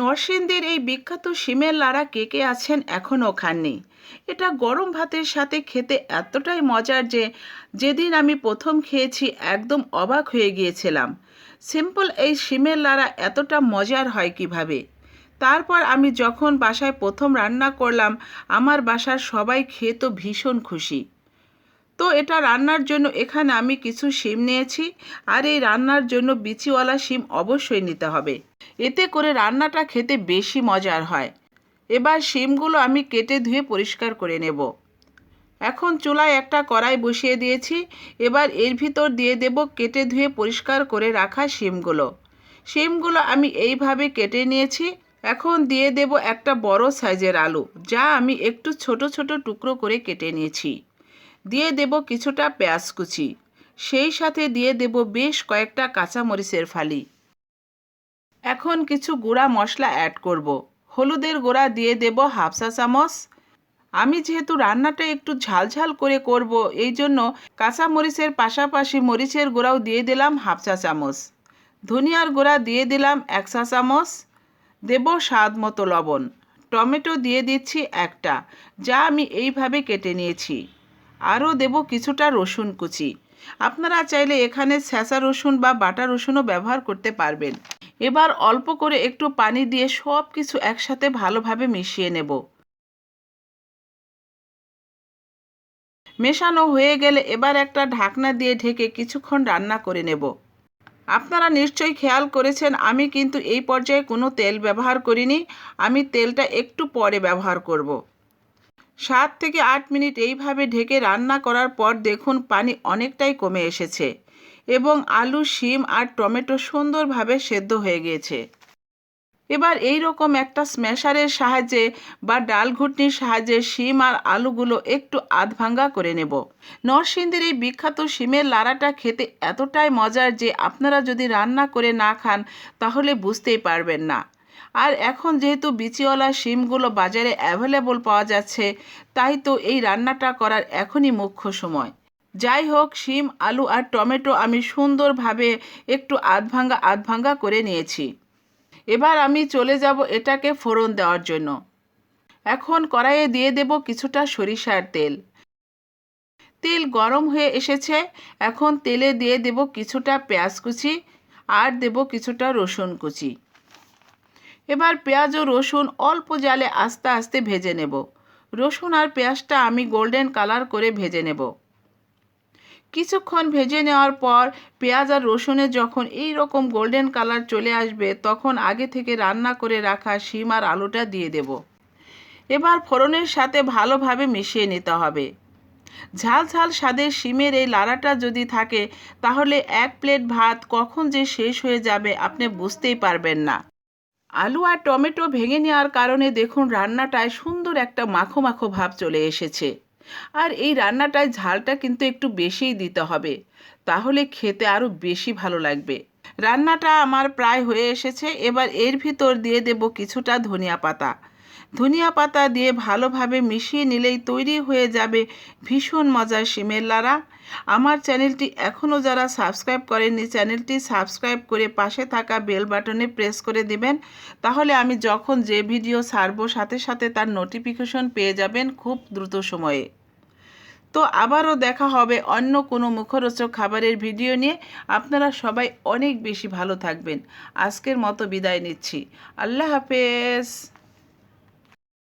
নরসিংদীর এই বিখ্যাত শিমের লাড়া কে কে আছেন এখনও খাননি। এটা গরম ভাতের সাথে খেতে এতটাই মজার যে যেদিন আমি প্রথম খেয়েছি একদম অবাক হয়ে গিয়েছিলাম। সিম্পল এই শিমের লাড়া এতটা মজার হয় কীভাবে? তারপর আমি যখন বাসায় প্রথম রান্না করলাম, আমার বাসার সবাই খেয়ে তো ভীষণ খুশি। তো এটা রান্নার জন্য এখানে আমি কিছু শিম নিয়েছি, আর এই রান্নার জন্য বিচিওয়ালা শিম অবশ্যই নিতে হবে। এতে করে রান্নাটা খেতে বেশি মজার হয়। এবার শিমগুলো আমি কেটে ধুয়ে পরিষ্কার করে নেব। এখন চুলায় একটা কড়াই বসিয়ে দিয়েছি। এবার এর ভিতর দিয়ে দেব কেটে ধুয়ে পরিষ্কার করে রাখা শিমগুলো। শিমগুলো আমি এইভাবে কেটে নিয়েছি। এখন দিয়ে দেব একটা বড় সাইজের আলু, যা আমি একটু ছোট ছোট টুকরো করে কেটে নিয়েছি। দিয়ে দেব কিছুটা পেঁয়াজ কুচি। সেই সাথে দিয়ে দেব বেশ কয়েকটা কাঁচামরিচের ফালি। এখন কিছু গুঁড়া মশলা অ্যাড করব। হলুদের গুঁড়া দিয়ে দেব হাফ চা চামচ। আমি যেহেতু রান্নাটা একটু ঝালঝাল করে করব, এই জন্য কাঁচামরিচের পাশাপাশি মরিচের গুঁড়াও দিয়ে দিলাম হাফ চা চামচ। ধনিয়ার গুঁড়া দিয়ে দিলাম এক চা চামচ। দেব স্বাদ মতো লবণ। টমেটো দিয়ে দিচ্ছি একটা, যা আমি এইভাবে কেটে নিয়েছি। আরও দেব কিছুটা রসুন কুচি। আপনারা চাইলে এখানে ছ্যাঁচা রসুন বা বাটা রসুনও ব্যবহার করতে পারবেন। এবার অল্প করে একটু পানি দিয়ে সব কিছু একসাথে ভালোভাবে মিশিয়ে নেব। মেশানো হয়ে গেলে এবার একটা ঢাকনা দিয়ে ঢেকে কিছুক্ষণ রান্না করে নেব। আপনারা নিশ্চয়ই খেয়াল করেছেন, আমি কিন্তু এই পর্যায়ে কোনো তেল ব্যবহার করিনি, আমি তেলটা একটু পরে ব্যবহার করব। সাত থেকে আট মিনিট এইভাবে ঢেকে রান্না করার পর দেখুন পানি অনেকটাই কমে এসেছে। এবং আলু, শিম আর টমেটো সুন্দরভাবে সেদ্ধ হয়ে গিয়েছে এবার এই রকম একটা স্ম্যাশারের সাহায্যে বা ডাল ঘুটনির সাহায্যে শিম আর আলুগুলো একটু আধ ভাঙ্গা করে নেব। নরসিংদীর এই বিখ্যাত শিমের লাড়াটা খেতে এতটাই মজার যে আপনারা যদি রান্না করে না খান, তাহলে বুঝতেই পারবেন না। আর এখন যেহেতু বিচিওয়ালা শিমগুলো বাজারে অ্যাভেলেবল পাওয়া যাচ্ছে, তাই তো এই রান্নাটা করার এখনই মুখ্য সময়। যাই হোক শিম, আলু আর টমেটো আমি সুন্দরভাবে একটু আধ ভাঙ্গা আধ ভাঙ্গা করে নিয়েছি। এবার আমি চলে যাব এটাকে ফোড়ন দেওয়ার জন্য। এখন কড়াইয়ে দিয়ে দেব কিছুটা সরিষার তেল। তেল গরম হয়ে এসেছে। এখন তেলে দিয়ে দেব কিছুটা পেঁয়াজ কুচি আর দেব কিছুটা রসুন কুচি। এবার পেঁয়াজ ও রসুন অল্প জালে আস্তে আস্তে ভেজে নেব। রসুন আর পেঁয়াজটা আমি গোল্ডেন কালার করে ভেজে নেব। কিছুক্ষণ ভেজে নেওয়ার পর পেঁয়াজ আর রসুনের যখন এই রকম গোল্ডেন কালার চলে আসবে, তখন আগে থেকে রান্না করে রাখা শিম আর আলুটা দিয়ে দেব। এবার ফোড়নের সাথে ভালোভাবে মিশিয়ে নিতে হবে। ঝাল ঝাল স্বাদের শিমের এই লাড়াটা যদি থাকে, তাহলে এক প্লেট ভাত কখন যে শেষ হয়ে যাবে আপনি বুঝতেই পারবেন না। আলু আর টমেটো ভেঙে নেওয়ার কারণে দেখুন রান্নাটায় সুন্দর একটা মাখো মাখো ভাব চলে এসেছে। আর এই রান্নাটায় ঝালটা কিন্তু একটু বেশিই দিতে হবে। তাহলে খেতে আরও বেশি ভালো লাগবে। রান্নাটা আমার প্রায় হয়ে এসেছে, এবার এর ভিতর দিয়ে দেব কিছুটা ধনিয়া পাতা। ধনিয়া পাতা দিয়ে ভালোভাবে মিশিয়ে নিলেই তৈরি হয়ে যাবে ভীষণ মজার শিমের লাড়া। আমার চ্যানেলটি এখনও যারা সাবস্ক্রাইব করেননি, চ্যানেলটি সাবস্ক্রাইব করে পাশে থাকা বেল বাটনে প্রেস করে দিবেন। তাহলে আমি যখন যে ভিডিও ছাড়বো, সাথে সাথে তার নোটিফিকেশন পেয়ে যাবেন খুব দ্রুত সময়ে। তো আবারও দেখা হবে অন্য কোনো মুখরোচক খাবারের ভিডিও নিয়ে। আপনারা সবাই অনেক বেশি ভালো থাকবেন। আজকের মতো বিদায় নিচ্ছি। আল্লাহ হাফেজ।